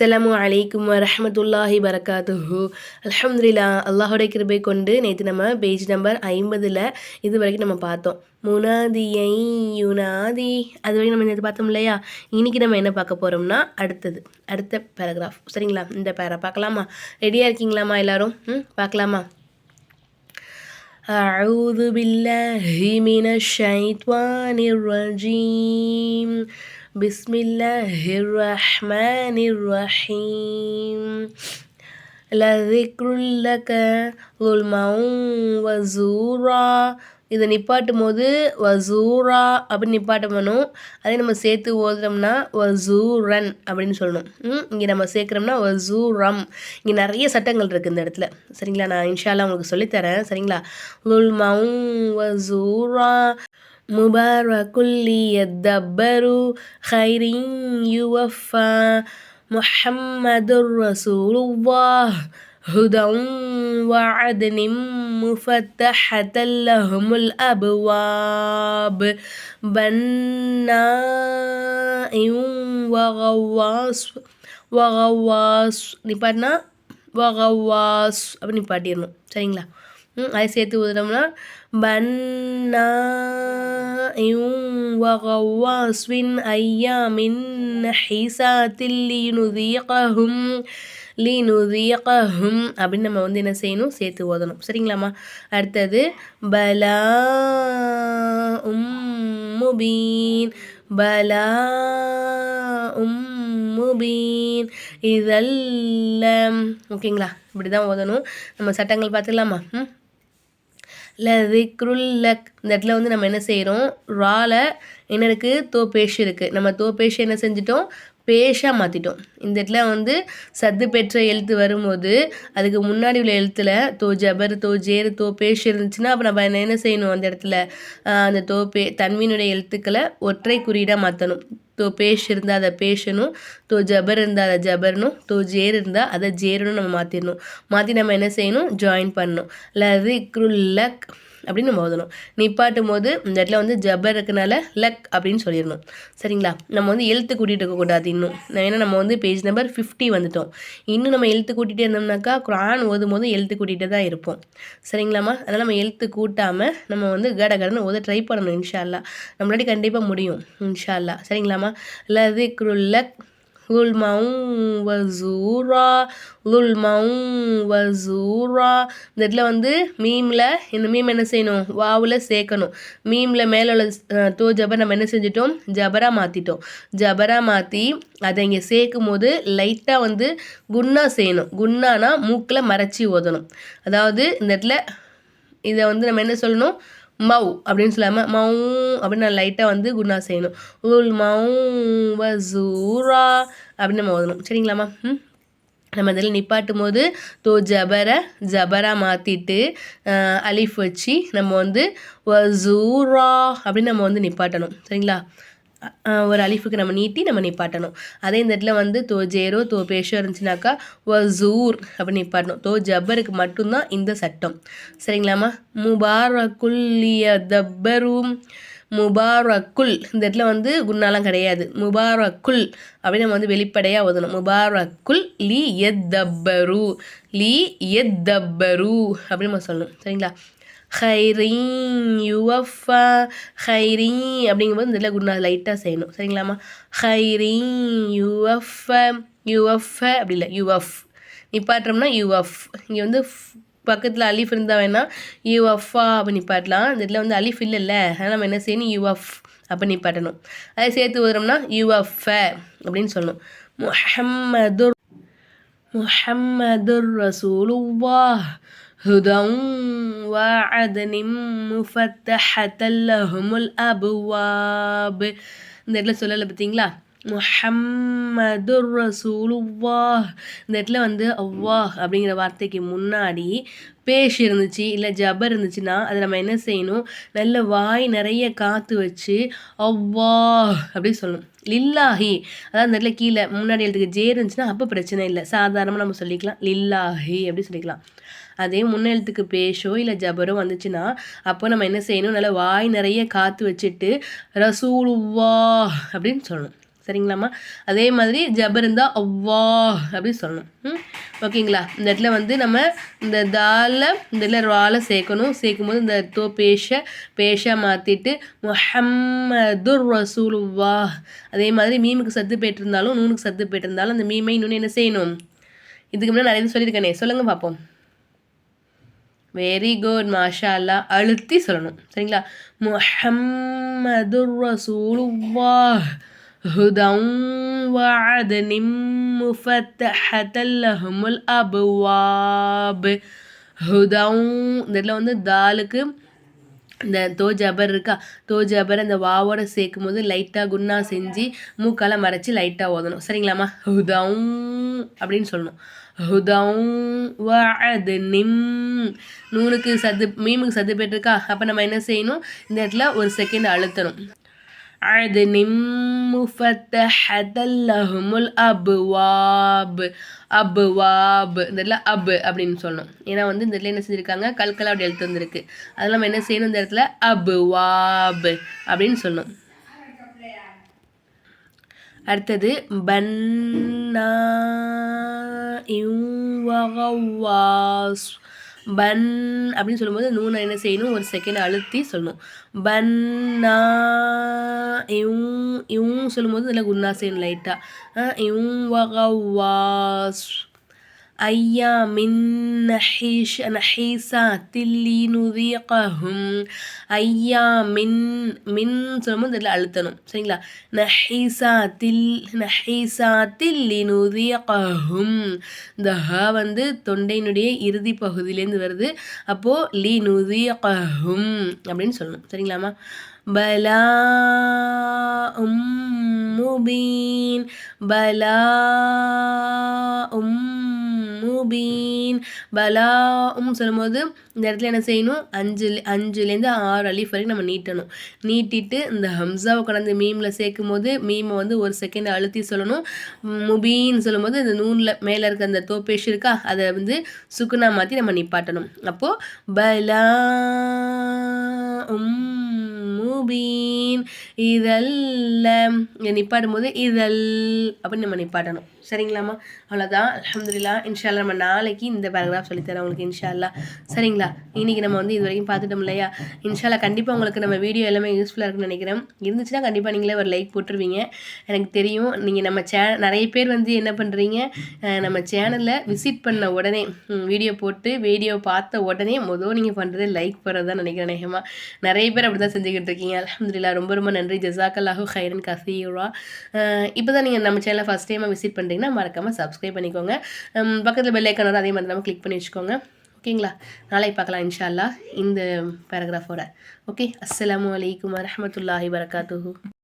அஸ்ஸலாமு அலைக்கும் வரஹமத்துல்லாஹி வரகாத்துஹு அல்ஹம்துலில்லா அல்லாஹோடைய கிருபை கொண்டு நேற்று நம்ம பேஜ் நம்பர் ஐம்பதில் இது வரைக்கும் நம்ம பார்த்தோம் முனாதியை யுனாதி அது வரைக்கும் நம்ம நேற்று பார்த்தோம் இல்லையா இன்றைக்கி நம்ம என்ன பார்க்க போகிறோம்னா அடுத்தது அடுத்த பேராகிராஃப் சரிங்களா இந்த பேரா பார்க்கலாமா ரெடியாக இருக்கீங்களாம்மா எல்லாரும் ம் பார்க்கலாமா أعوذ بالله من الشيطان الرجيم بسم الله الرحمن الرحيم لذكر لك ظلما وزورا இதை நிப்பாட்டும் போது வசூரா அப்படின்னு நிப்பாட்டணும் அதே நம்ம சேர்த்து ஓதுறோம்னா வசூரன் அப்படின்னு சொல்லணும் இங்கே நம்ம சேர்க்குறோம்னா வசூரம் இங்கே நிறைய சட்டங்கள் இருக்குது இந்த இடத்துல சரிங்களா நான் இன்ஷால்லாம் உங்களுக்கு சொல்லித்தரேன் சரிங்களா உல்மவும் வசூரா முபாரகுல்லி யத்தப்பரு ஹைரின் யுவஃபா முஹம்மதுர் ரசூலுல்லாஹ் هدى وعدن مفتحة لهم الأبواب بناء وغواص وغواص நிப்பாட்டினா வகவாஸ் அப்படின்னு நிப்பாட்டிடணும் சரிங்களா ம் அதை சேர்த்து ஊதுனோம்னா பன்னா வகவாஸ்வின் ஐயாமின் ஹிசாத்தில் லினுதீகஹும் லினுதீகஹும் அப்படின்னு நம்ம வந்து என்ன செய்யணும் சேர்த்து ஓதணும் சரிங்களாம்மா? அடுத்தது பலா உம் முபீன் பலா உம் முபீன் இதெல்லாம் ஓகேங்களா? இப்படி தான் ஓதணும் நம்ம சட்டங்கள் பார்த்துக்கலாமா? ம். லதிக்ருல்லக் இந்த இடத்துல வந்து நம்ம என்ன செய்கிறோம் ரால என்ன இருக்குது தோ பேஷ் இருக்குது நம்ம தோ பேஷ் என்ன செஞ்சிட்டோம்? பேஷாக மாற்றிட்டோம் இந்த இடத்துல வந்து சத்து பெற்ற எழுத்து வரும்போது அதுக்கு முன்னாடி உள்ள எழுத்தில் தோ ஜபர் தோ ஜேர் தோ பேஷ் இருந்துச்சுன்னா அப்போ நம்ம என்ன செய்யணும் அந்த இடத்துல? அந்த தோ பே தன்மையினுடைய எழுத்துக்களை ஒற்றை குறியீடாக மாற்றணும் தோ பேஷ் இருந்தால் அதை பேஷனும் தோ ஜபர் இருந்தால் அதை ஜபர்னும் தோ ஜேர் இருந்தால் அதை ஜேருன்னு நம்ம மாற்றிடணும் மாற்றி நம்ம என்ன செய்யணும்? ஜாயின் பண்ணணும். லக் அப்படின்னு நம்ம ஓதணும் நிப்பாட்டும் போது இந்த இடத்துல வந்து ஜபர் இருக்கனால லக் அப்படின்னு சொல்லிடணும். சரிங்களா? நம்ம வந்து எழுத்து கூட்டிகிட்டு இருக்கக்கூடாது இன்னும். ஏன்னா நம்ம வந்து பேஜ் நம்பர் ஃபிஃப்டி வந்துட்டோம். இன்னும் நம்ம எழுத்து கூட்டிகிட்டே இருந்தோம்னாக்கா குரான் ஓதும் போது எழுத்து கூட்டிகிட்டே தான் இருப்போம். சரிங்களாம்மா? அதனால் நம்ம எழுத்து கூட்டாமல் நம்ம வந்து கட கடன்னு ஓத ட்ரை பண்ணணும் இன்ஷால்லா நம்மளாடி கண்டிப்பாக முடியும் இன்ஷால்லா சரிங்களாம்மா? லதிக்ருல்லக் லுல்மவும் வசூரா லுல்மவும் வசூரா இந்த இடத்துல வந்து மீமில் இந்த மீம் என்ன செய்யணும்? வாவில் சேர்க்கணும். மீமில் மேலே உள்ள தோ ஜபர் நம்ம என்ன செஞ்சிட்டோம்? ஜபராக மாற்றிட்டோம் ஜபராக மாற்றி அதை இங்கே சேர்க்கும் போது லைட்டாக வந்து குன்னா செய்யணும். குன்னானா மூக்கில் மறைச்சி ஓதணும். அதாவது இந்த இடத்துல இதை வந்து நம்ம என்ன சொல்லணும்? மவ் அப்படின்னு சொல்லாமல் மவு அப்படின்னு நான் லைட்டாக வந்து குண்ணா செய்யணும். உல் மௌ ஜூரா அப்படின்னு நம்ம ஓதணும். சரிங்களாம்மா? ம். நம்ம இதில் நிப்பாட்டும் போது தோ ஜபரை ஜபராக மாற்றிட்டு அலிஃப் வச்சு நம்ம வந்து வசூரா அப்படின்னு நம்ம வந்து நிப்பாட்டணும். சரிங்களா? ஒரு அலிஃபுக்கு நம்ம நீட்டி நம்ம நிப்பாட்டணும். அதே இந்த இடத்துல வந்து தோ ஜேரோ தோ பேஷோ இருந்துச்சுனாக்கா ஜூர் அப்படின்னு நிப்பாட்டணும். தோ ஜப்பருக்கு மட்டும்தான் இந்த சட்டம். சரிங்களாம்மா? முபாரக்குல்லிய தப்பரும் முபாரக்குல். இந்த இடத்துல வந்து குன்னாலாம் கிடையாது. முபாரக்குல் அப்படின்னு நம்ம வந்து வெளிப்படையாக ஓதணும் முபாரக்குல் லி எத் தப்பரு லி எத் தப்பரு அப்படின்னு நம்ம சொல்லணும். சரிங்களா? ஹைரின் யுவஃபா ஹைரின் அப்படிங்கும்போது இந்த இதில் குருநாத் லைட்டாக செய்யணும். சரிங்களாம்மா? ஹைரின் யுவஃப யுவஃப அப்படி இல்லை. யுவஃப். நிப்பாட்டுறோம்னா யுவஃப். இங்கே வந்து பக்கத்தில் அலிஃப் இருந்தால் வேணால் யுவஃபா அப்படி நிப்பாட்டலாம். இந்த இதில் வந்து அலிஃப் இல்லைல்ல. அதனால் நம்ம என்ன செய்யணும்? யுவஃப் அப்போ நிப்பாட்டணும். அதை சேர்த்து ஊதுறோம்னா யுவஃப அப்படின்னு சொல்லணும். முஹம்மதுர் முஹம்மதுர் ரசூலுவா هدى وعدن مفتحة لهم الأبواب இந்த இடத்துல சொல்லலை பார்த்தீங்களா முஹம்மதுர் ரசூலுவா இந்த இடத்துல வந்து அவ்வாஹ் அப்படிங்கிற வார்த்தைக்கு முன்னாடி பேஷ் இருந்துச்சு இல்லை ஜபர் இருந்துச்சுன்னா அதை நம்ம என்ன செய்யணும் நல்ல வாய் நிறைய காற்று வச்சு அவ்வா அப்படி சொல்லணும் லில்லாஹி அதாவது அந்த இடத்துல கீழே முன்னாடி எழுத்துக்கு ஜே இருந்துச்சுன்னா அப்போ பிரச்சனை இல்லை சாதாரணமாக நம்ம சொல்லிக்கலாம் லில்லாஹி அப்படி சொல்லிக்கலாம் அதே முன்னெழுத்துக்கு பேஷோ இல்லை ஜபரோ வந்துச்சுன்னா அப்போ நம்ம என்ன செய்யணும்? நல்லா வாய் நிறைய காற்று வச்சுட்டு ரசூலுவா அப்படின்னு சொல்லணும். சரிங்களாம்மா? அதே மாதிரி ஜபர் இருந்தால் அவ்வா அப்படின்னு சொல்லணும். ம்? ஓகேங்களா? இந்த இடத்துல வந்து நம்ம இந்த தால இந்த இடத்துல ரால சேர்க்கணும். சேர்க்கும் போது இந்த தோ பேஷ பேஷா மாற்றிட்டு முஹம்மதுர் ரசூலுவா அதே மாதிரி மீமுக்கு சத்து போயிட்டிருந்தாலும் நூனுக்கு சத்து போயிட்டிருந்தாலும் அந்த மீமை இன்னொன்று என்ன செய்யணும்? இதுக்கு முன்னாடி நிறைய சொல்லியிருக்கேனே. சொல்லுங்கள் பார்ப்போம் வெரி குட் மாஷா அல்லா அழுத்தி சொல்லணும். சரிங்களா? முஹம்மது ரசூலுவா ஹுதம் வஅத் நிம்முஃபத்தஹதல் லஹுமுல் அபுவாப். ஹுதம் இந்த இடத்துல வந்து தாலுக்கு இந்த தோஜபர் இருக்கா? தோஜபர் அந்த வாவோட சேர்க்கும் போது லைட்டாக குன்னா செஞ்சு மூக்கால மறைச்சி லைட்டாக ஓதணும். சரிங்களாம்மா? ஹுதம் அப்படின்னு சொல்லணும். ஹுதம் அது நிம் நூனுக்கு சத்து மீமுக்கு சத்து போயிட்டுருக்கா அப்போ நம்ம என்ன செய்யணும்? இந்த இடத்துல ஒரு செகண்ட் அழுத்தணும். عدن مفتحة لهم الأبواب அபுவாப் இந்த இடத்துல அபு அப்படின்னு சொல்லணும் ஏன்னா வந்து இந்த இடத்துல என்ன செஞ்சுருக்காங்க கல்கலா அப்படி எழுத்து வந்துருக்கு அதெல்லாம் நம்ம என்ன செய்யணும் இந்த இடத்துல அபுவாப் அப்படின்னு சொல்லணும் அடுத்தது பன்னா இவ் பன் அப்படின்னு சொல்லும்போது நூனை என்ன செய்யணும்? ஒரு செகண்ட் அழுத்தி சொல்லணும். பன்னா இவும் இவும் சொல்லும்போது இதில் குன்னா செய்யணும் லைட்டாக இவும் வகவாஸ் أيام نحيش نحيسات لنذيقهم أيام மின் சொல்லும்போது இதில் அழுத்தணும் சரிங்களா நஹீசாத்தில் நஹீசாத்தில் லினுதியகஹும் இந்த ஹ வந்து தொண்டையினுடைய இறுதி பகுதியிலேருந்து வருது அப்போது லி நுதியகஹும் அப்படின்னு சொல்லணும் சரிங்களாம்மா பலா உம் முபீன் பலா உம் முபீன் பலா சொல்லும்போது இந்த இடத்துல என்ன செய்யணும்? அஞ்சு அஞ்சுலேருந்து ஆறு அலிஃப் வரைக்கும் நம்ம நீட்டணும். நீட்டிட்டு இந்த ஹம்சாவை கடந்து மீமில் சேர்க்கும் போது மீமை வந்து ஒரு செகண்ட் அழுத்தி சொல்லணும். முபீன் சொல்லும்போது இந்த நூனில் மேலே இருக்க அந்த தோப்பேஷ் இருக்கா? அதை வந்து சுக்குனா மாற்றி நம்ம நிப்பாட்டணும். அப்போது பலா உம் முபீன் இதல்ல நிப்பாட்டும் போது இதல் அப்படின்னு நம்ம நிப்பாட்டணும். சரிங்களாம்மா? அவ்வளோதான் அலமதுல்லா இன்ஷால்லா நம்ம நாளைக்கு இந்த பேராகிராஃப் சொல்லித்தரேன் உங்களுக்கு இன்ஷால்லா சரிங்களா? இன்றைக்கி நம்ம வந்து இது வரைக்கும் பார்த்துட்டோம் இல்லையா? இன்ஷால்லா கண்டிப்பாக உங்களுக்கு நம்ம வீடியோ எல்லாமே யூஸ்ஃபுல்லாக இருக்குன்னு நினைக்கிறேன். இருந்துச்சுன்னா கண்டிப்பாக நீங்களே ஒரு லைக் போட்டுருவீங்க. எனக்கு தெரியும். நீங்கள் நம்ம சே நிறைய பேர் வந்து என்ன பண்ணுறீங்க நம்ம சேனலில் விசிட் பண்ண உடனே வீடியோ போட்டு வீடியோ பார்த்த உடனே மொதல் நீங்கள் பண்ணுறது லைக் போடுறது தான் நினைக்கிறேன் நேகமாக நிறைய பேர் அப்படி தான் செஞ்சுக்கிட்டு இருக்கீங்க. அலமதுல்லா ரொம்ப ரொம்ப நன்றி. ஜசாக்கல்லாஹு ஹைரன் கசீரா. இப்போ தான் நீங்கள் நம்ம சேனலை ஃபஸ்ட் டைமாக விசிட் பண்ணுறீங்கன்னா மறக்காமல் சப்ஸ்கிரைப் பண்ணிக்கோங்க. பக்கத்தில் பெல் ஐக்கானோட அதே மாதிரி நம்ம கிளிக் பண்ணி வச்சுக்கோங்க. ஓகேங்களா? நாளைக்கு பார்க்கலாம் இன்ஷால்லா இந்த பேராகிராஃபோட ஓகே? அஸ்லாம் வலைக்கம் வரமத்துல்லாஹி வரகாத்து